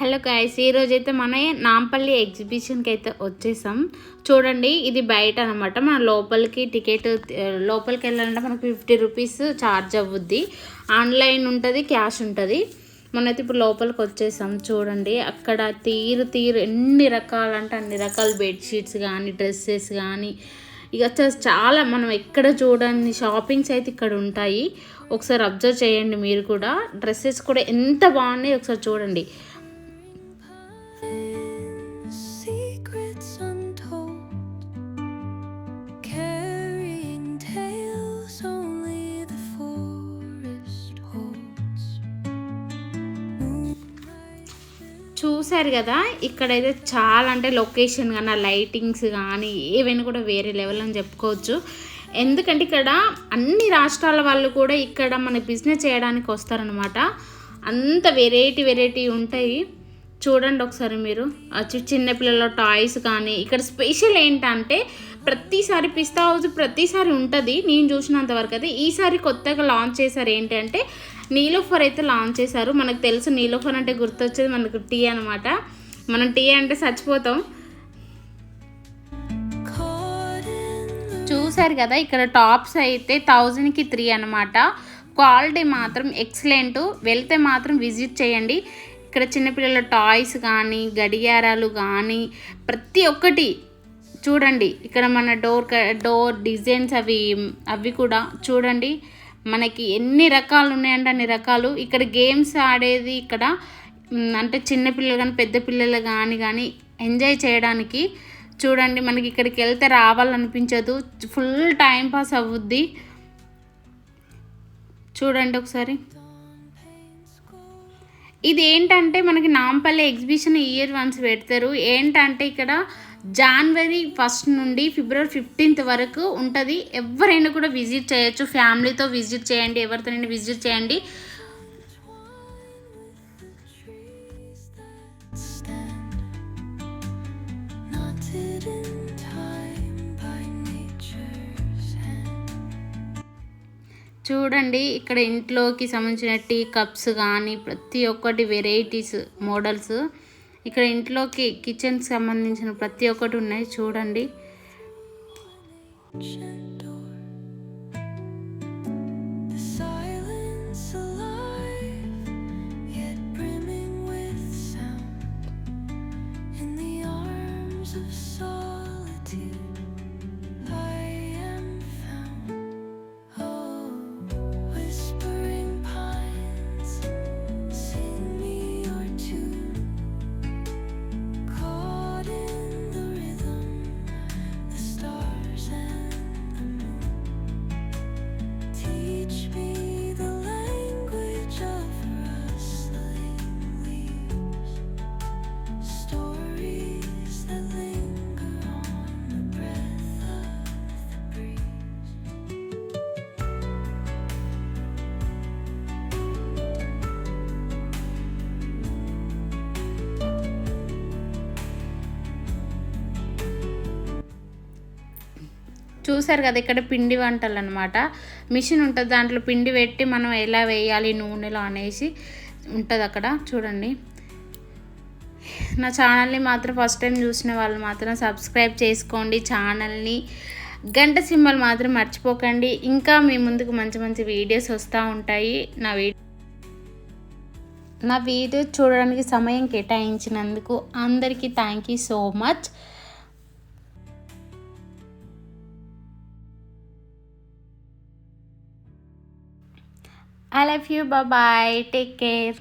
Hello guys ఈరోజు అయితే మన నాంపల్లి ఎగ్జిబిషన్కి అయితే వచ్చేసాం. చూడండి ఇది బయట అనమాట మన లోపలికి టికెట్ లోపలికి వెళ్ళాలంటే మనకు ఫిఫ్టీ రూపీస్ ఛార్జ్ అవ్వుద్ది. ఆన్లైన్ ఉంటుంది క్యాష్ ఉంటుంది. మనైతే ఇప్పుడు లోపలికి వచ్చేసాం చూడండి. అక్కడ తీరు తీరు ఎన్ని రకాలంటే అన్ని రకాల బెడ్షీట్స్ కానీ డ్రెస్సెస్ కానీ ఇక చాలా మనం ఎక్కడ చూడని షాపింగ్స్ అయితే ఇక్కడ ఉంటాయి. ఒకసారి అబ్జర్వ్ చేయండి మీరు కూడా. డ్రెస్సెస్ కూడా ఎంత బాగున్నాయి ఒకసారి చూడండి. చూశారు కదా ఇక్కడైతే చాలా అంటే లొకేషన్ కానీ లైటింగ్స్ కానీ ఏవైనా కూడా వేరే లెవెల్ అని చెప్పుకోవచ్చు. ఎందుకంటే ఇక్కడ అన్ని రాష్ట్రాల వాళ్ళు కూడా ఇక్కడ మన బిజినెస్ చేయడానికి వస్తారనమాట అంత వెరైటీ వెరైటీ ఉంటాయి. చూడండి ఒకసారి మీరు. చిన్నపిల్లల టాయ్స్ కానీ ఇక్కడ స్పెషల్ ఏంటంటే ప్రతిసారి పిస్తా హౌస్ ప్రతిసారి ఉంటుంది. నేను చూసినంత వరకు అయితే ఈసారి కొత్తగా లాంచ్ చేశారు ఏంటంటే నీలోఫర్ అయితే లాంచ్ చేశారు. మనకు తెలుసు నీలోఫర్ అంటే గుర్తొచ్చేది మనకు టీ అనమాట మనం టీ అంటే చచ్చిపోతాం. చూసారు కదా ఇక్కడ టాప్స్ అయితే థౌజండ్కి త్రీ అనమాట క్వాలిటీ మాత్రం ఎక్సలెంట్ వెళ్తే మాత్రం విజిట్ చేయండి. ఇక్కడ చిన్నపిల్లల టాయ్స్ కానీ గడియారాలు కానీ ప్రతి ఒక్కటి చూడండి ఇక్కడ మన డోర్ డోర్ డిజైన్స్ అవి అవి కూడా చూడండి. మనకి ఎన్ని రకాలు ఉన్నాయంటే అన్ని రకాలు. ఇక్కడ గేమ్స్ ఆడేది ఇక్కడ అంటే చిన్నపిల్లలు కానీ పెద్ద పిల్లలు కానీ కానీ ఎంజాయ్ చేయడానికి చూడండి మనకి ఇక్కడికి వెళ్తే రావాలనిపించదు. ఫుల్ టైం పాస్ అవుద్ది. చూడండి ఒకసారి. ఇది ఏంటంటే మనకి నాంపల్లి ఎగ్జిబిషన్ ఇయర్ వన్స్ పెడతారు. ఏంటంటే ఇక్కడ జనవరి ఫస్ట్ నుండి ఫిబ్రవరి ఫిఫ్టీన్త్ వరకు ఉంటుంది. ఎవరైనా కూడా విజిట్ చేయొచ్చు. ఫ్యామిలీతో విజిట్ చేయండి. ఎవరితోనైనా విజిట్ చేయండి. Stand, చూడండి ఇక్కడ ఇంట్లోకి సంబంధించిన టీ కప్స్ కానీ ప్రతి ఒక్కటి వెరైటీస్ మోడల్స్ ఇక్కడ ఇంట్లోకి కిచెన్కి సంబంధించిన ప్రతి ఒక్కటి ఉన్నాయి చూడండి of soul. చూసారు కదా ఇక్కడ పిండి వంటలు అనమాట మిషన్ ఉంటుంది దాంట్లో పిండి పెట్టి మనం ఎలా వేయాలి నూనెలో అనేసి ఉంటుంది అక్కడ. చూడండి. నా ఛానల్ని మాత్రం ఫస్ట్ టైం చూసిన వాళ్ళు మాత్రం సబ్స్క్రైబ్ చేసుకోండి ఛానల్ని. గంట సింబల్ మాత్రం మర్చిపోకండి. ఇంకా మీ ముందుకు మంచి మంచి వీడియోస్ వస్తూ ఉంటాయి. నా వీడియో నా వీడియో చూడడానికి సమయం కేటాయించినందుకు అందరికీ thank you so much I love you. Bye bye. Take care.